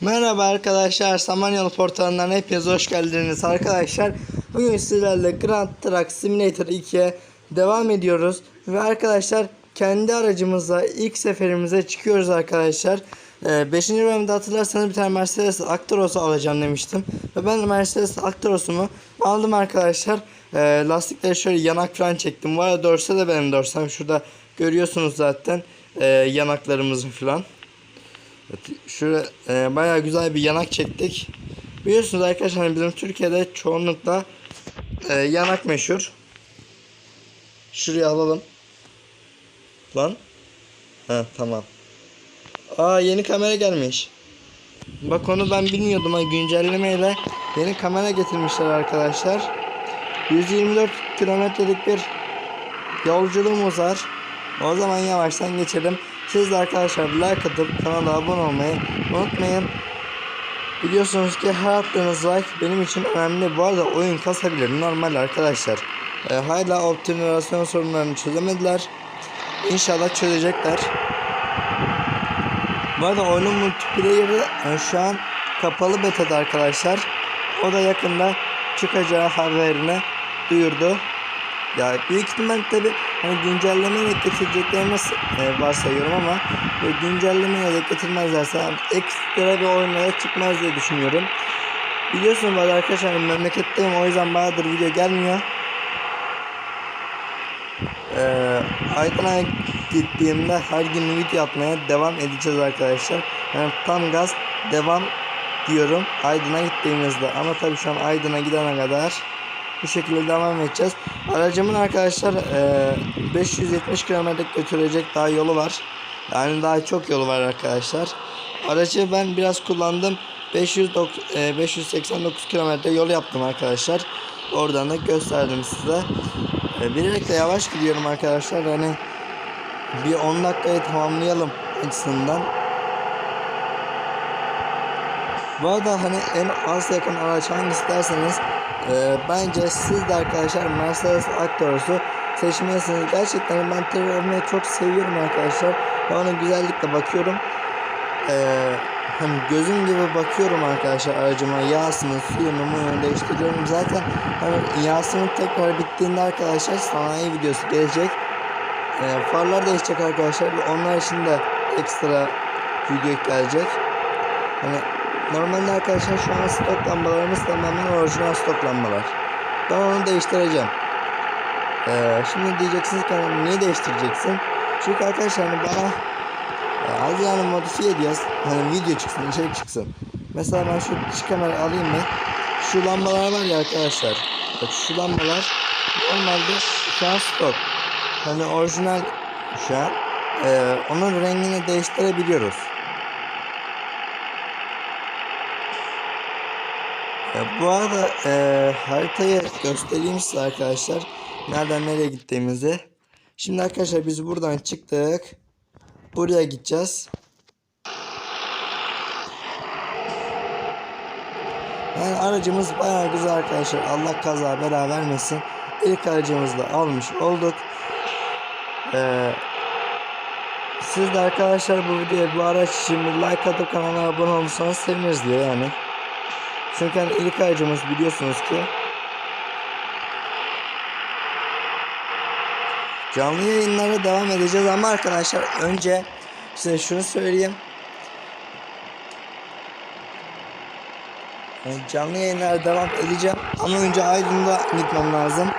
Merhaba arkadaşlar, Samanyolu portalından hepiniz hoş geldiniz arkadaşlar. Bugün sizlerle Grand Truck Simulator 2'ye devam ediyoruz. Ve arkadaşlar kendi aracımızla ilk seferimize çıkıyoruz arkadaşlar. 5. bölümde hatırlarsanız bir tane Mercedes Actros'u alacağım demiştim. Ve ben de Mercedes Actros'umu aldım arkadaşlar. Ee, lastikleri şöyle yanak falan çektim. Bu arada dorsa da benim dorsam. Şurada görüyorsunuz zaten ee, yanaklarımızı falan. Şuraya e, bayağı güzel bir yanak çektik. Biliyorsunuz arkadaşlar hani bizim Türkiye'de çoğunlukla e, yanak meşhur. Şuraya alalım. Lan. Ha tamam. Aa yeni kamera gelmiş. Bak onu ben bilmiyordum ha güncellemeyle yeni kamera getirmişler arkadaşlar. 124 kilometrelik bir yolculuğumuz var. O zaman yavaştan geçelim. Siz de arkadaşlar like atıp kanala abone olmayı unutmayın. Biliyorsunuz ki her attığınız like benim için önemli. Bu arada oyun kasabilir normal arkadaşlar. Ee, hala optimizasyon sorunlarını çözemediler. İnşallah çözecekler. Bu arada oyunun multiplayer'ı e, şu an kapalı beta'da arkadaşlar. O da yakında çıkacağı haberini duyurdu. Ya büyük ihtimal tabi hani güncellemeyle getireceklerini e, varsayıyorum ama böyle güncellemeyle de getirmezlerse ekstra bir oyunlara çıkmaz diye düşünüyorum. Biliyorsunuz bazı arkadaşlar memleketteyim o yüzden bayağıdır video gelmiyor. Ee, Aydın'a gittiğimde her gün video atmaya devam edeceğiz arkadaşlar. Yani tam gaz devam diyorum Aydın'a gittiğimizde ama tabii şu an Aydın'a gidene kadar bu şekilde devam edeceğiz. Aracımın arkadaşlar e, 570 km götürecek daha yolu var. Yani daha çok yolu var arkadaşlar. Aracı ben biraz kullandım. 590, e, 589 km yol yaptım arkadaşlar. Oradan da gösterdim size. E, bilerek de yavaş gidiyorum arkadaşlar. Hani bir 10 dakikayı tamamlayalım açısından. Bu arada hani en az yakın araç hangisi derseniz e, bence siz de arkadaşlar Mercedes Actros'u seçmelisiniz. Gerçekten ben Terror'u çok seviyorum arkadaşlar. Ve ona güzellikle bakıyorum. E, hani gözüm gibi bakıyorum arkadaşlar aracıma. Yağsını, suyunu, muyunu değiştiriyorum. Zaten hani yağsının tekrar bittiğinde arkadaşlar sanayi videosu gelecek. E, farlar değişecek arkadaşlar. Onlar için de ekstra video gelecek. Hani Normalde arkadaşlar şu an stok lambalarımız tamamen orijinal stok lambalar. Ben onu değiştireceğim. Ee, şimdi diyeceksiniz ki hani niye değiştireceksin? Çünkü arkadaşlar hani bana e, az yani modifiye ediyoruz. Hani video çıksın, içerik çıksın. Mesela ben şu dış kamera alayım mı? Şu lambalar var ya arkadaşlar. Bak şu lambalar normalde şu an stok. Hani orijinal şu an. Ee, onun rengini değiştirebiliyoruz. E, bu arada e, haritayı göstereyim size arkadaşlar. Nereden nereye gittiğimizi. Şimdi arkadaşlar biz buradan çıktık. Buraya gideceğiz. Yani aracımız bayağı güzel arkadaşlar. Allah kaza bela vermesin. İlk aracımızı da almış olduk. Ee, siz de arkadaşlar bu videoya bu araç için bir like atıp kanala abone olursanız seviniriz diyor yani. Çünkü hani ilk aracımız biliyorsunuz ki canlı yayınlara devam edeceğiz ama arkadaşlar önce size şunu söyleyeyim. Canlı yayınlara devam edeceğim ama önce Aydın'da gitmem lazım.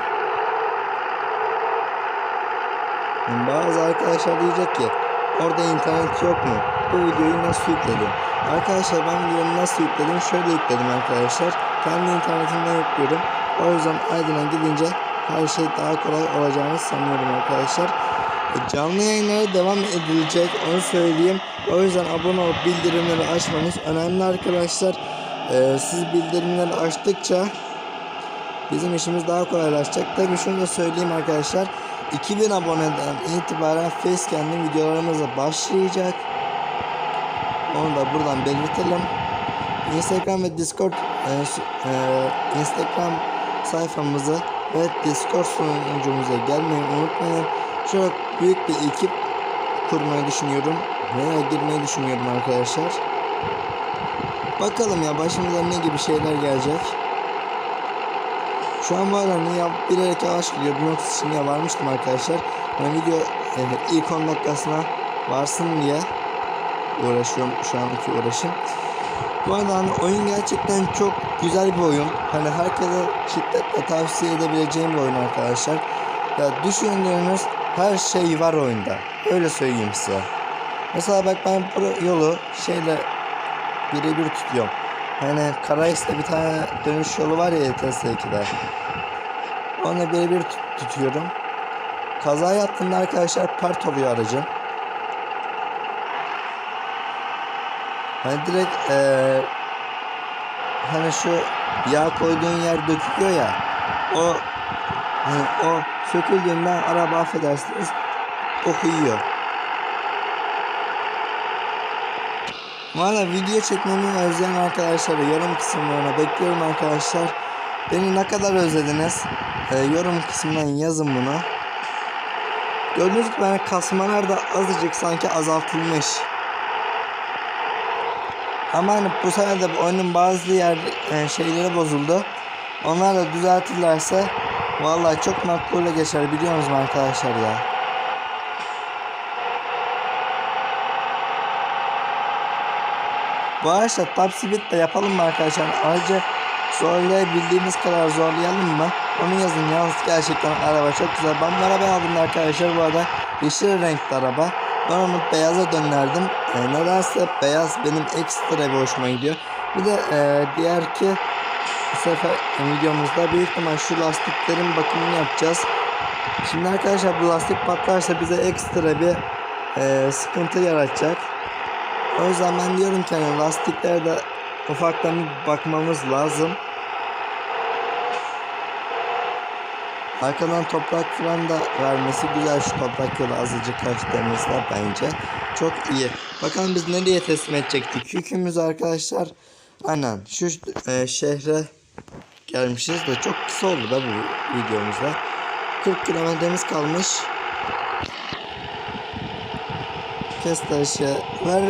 Bazı arkadaşlar diyecek ki orada internet yok mu? Bu videoyu nasıl yükledim? Arkadaşlar ben videoyu nasıl yükledim? Şöyle yükledim arkadaşlar. Kendi internetimden yüklüyorum. O yüzden Aydın'a gidince her şey daha kolay olacağını sanıyorum arkadaşlar. E, canlı yayınlara devam edilecek onu söyleyeyim. O yüzden abone olup bildirimleri açmanız önemli arkadaşlar. E, siz bildirimleri açtıkça bizim işimiz daha kolaylaşacak. Tabii şunu da söyleyeyim arkadaşlar. 2000 aboneden itibaren Facecam'li videolarımız da başlayacak. Onu da buradan belirtelim. Instagram ve Discord e, e, Instagram sayfamızı ve Discord sunucumuza gelmeyi unutmayın. Şöyle büyük bir ekip kurmayı düşünüyorum. Veya girmeyi düşünüyorum arkadaşlar. Bakalım ya başımıza ne gibi şeyler gelecek. Şu an var hani ya bilerek yavaş gidiyor. İçin ya varmıştım arkadaşlar. Ben video e, ilk 10 dakikasına varsın diye uğraşıyorum şu anki uğraşım. Bu arada hani oyun gerçekten çok güzel bir oyun. Hani herkese şiddetle tavsiye edebileceğim bir oyun arkadaşlar. Ya düşündüğünüz her şey var oyunda. Öyle söyleyeyim size. Mesela bak ben bu yolu şeyle birebir tutuyorum. Hani Karais'te bir tane dönüş yolu var ya E ETS 2'de. Onu birebir tut- tutuyorum. Kaza yaptığında arkadaşlar part oluyor aracın. Hani direkt eee hani şu yağ koyduğun yer dökülüyor ya. O hani o söküldüğünden araba affedersiniz koku Valla video çekmemi özleyen arkadaşları yorum kısımlarına bekliyorum arkadaşlar. Beni ne kadar özlediniz? Ee, yorum kısmından yazın bunu. Gördüğünüz gibi yani kasmalar da azıcık sanki azaltılmış. Ama hani bu sefer oyunun bazı yer e, şeyleri bozuldu. Onlar da düzeltirlerse vallahi çok makbule geçer biliyor musunuz arkadaşlar ya. Bu araçla top speed de yapalım mı arkadaşlar? Aracı zorlayabildiğimiz kadar zorlayalım mı? Onu yazın yalnız gerçekten araba çok güzel. Ben bu arabayı aldım arkadaşlar bu arada. Yeşil renkli araba. Ben onu beyaza döndürdüm. E, nedense beyaz benim ekstra bir hoşuma gidiyor. Bir de e, diğer ki sefer videomuzda büyük ihtimal şu lastiklerin bakımını yapacağız. Şimdi arkadaşlar bu lastik patlarsa bize ekstra bir e, sıkıntı yaratacak. O yüzden ben diyorum ki hani lastiklere de ufaktan bakmamız lazım. Arkadan toprak falan da vermesi güzel şu toprak yolu azıcık açtığımızda bence çok iyi. Bakalım biz nereye teslim edecektik? Yükümüz arkadaşlar aynen şu e, şehre gelmişiz de çok kısa oldu da bu videomuzda. 40 kilometremiz kalmış. Kes taşı, ver.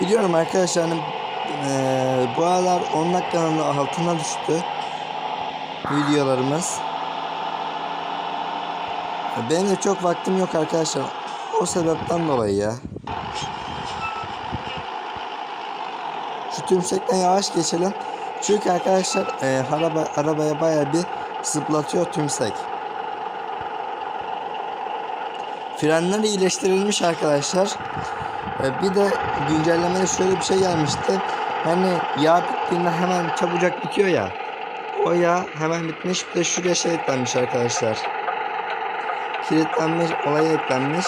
Biliyorum arkadaşlar hani eee, bu aralar 10 dakikanın da altına düştü videolarımız. Benim de çok vaktim yok arkadaşlar. O sebepten dolayı ya. Şu tümsekten yavaş geçelim. Çünkü arkadaşlar eee, araba, arabaya baya bir zıplatıyor tümsek. Frenler iyileştirilmiş arkadaşlar. Ee, Bir de güncellemede şöyle bir şey gelmişti. Hani yağ bittiğinde hemen çabucak bitiyor ya. O yağ hemen bitmiş. Bir de şuraya şey eklenmiş arkadaşlar. Kilitlenmiş olaya eklenmiş.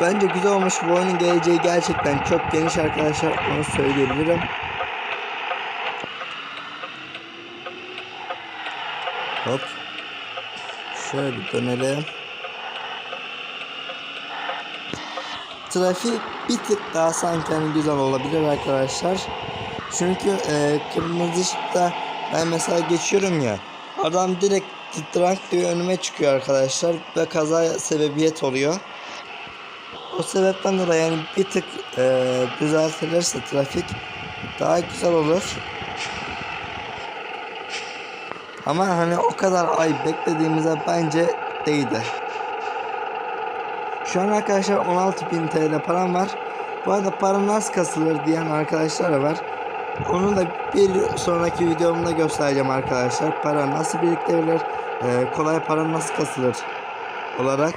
Bence güzel olmuş. Bu oyunun geleceği gerçekten çok geniş arkadaşlar. Onu söyleyebilirim. Hop. Şöyle bir dönelim. Trafik bir tık daha sanki hani güzel olabilir arkadaşlar. Çünkü e, kırmızı ışıkta ben mesela geçiyorum ya adam direkt titrank diye önüme çıkıyor arkadaşlar ve kaza sebebiyet oluyor. O sebepten dolayı yani bir tık e, düzeltilirse trafik daha güzel olur. Ama hani o kadar ay beklediğimize bence değdi. Şu an arkadaşlar 16.000 TL param var. Bu arada para nasıl kasılır diyen arkadaşlar da var. Onu da bir sonraki videomda göstereceğim arkadaşlar. Para nasıl biriktirilir, e, kolay para nasıl kasılır olarak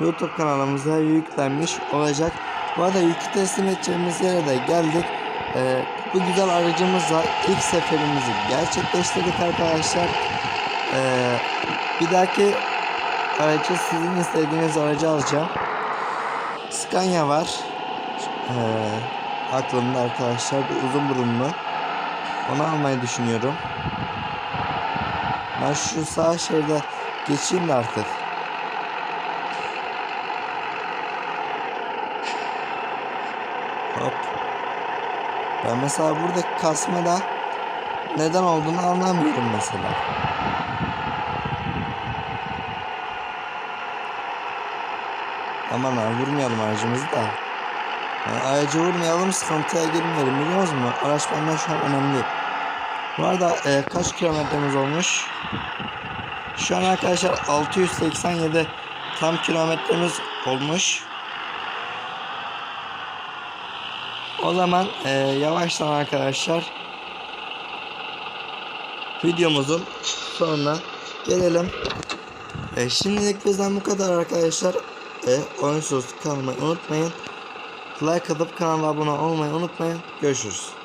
YouTube kanalımıza yüklenmiş olacak. Bu arada yükü teslim edeceğimiz yere de geldik. E, bu güzel aracımızla ilk seferimizi gerçekleştirdik arkadaşlar. E, bir dahaki aracı sizin istediğiniz aracı alacağım. Scania var. Ee, aklımda arkadaşlar bir uzun burunlu. Onu almayı düşünüyorum. Ben şu sağ şeride geçeyim de artık. Hop. Ben mesela buradaki kasmada neden olduğunu anlamıyorum mesela. Aman ha vurmayalım aracımızı da. Yani aracı vurmayalım sıkıntıya girmeyelim biliyoruz mu? Araç benden şu an önemli. Bu arada e, kaç kilometremiz olmuş? Şu an arkadaşlar 687 tam kilometremiz olmuş. O zaman e, yavaştan arkadaşlar videomuzun sonuna gelelim. E, şimdilik bizden bu kadar arkadaşlar. E, oyunsuz kalmayı unutmayın. Like atıp kanala abone olmayı unutmayın. Görüşürüz.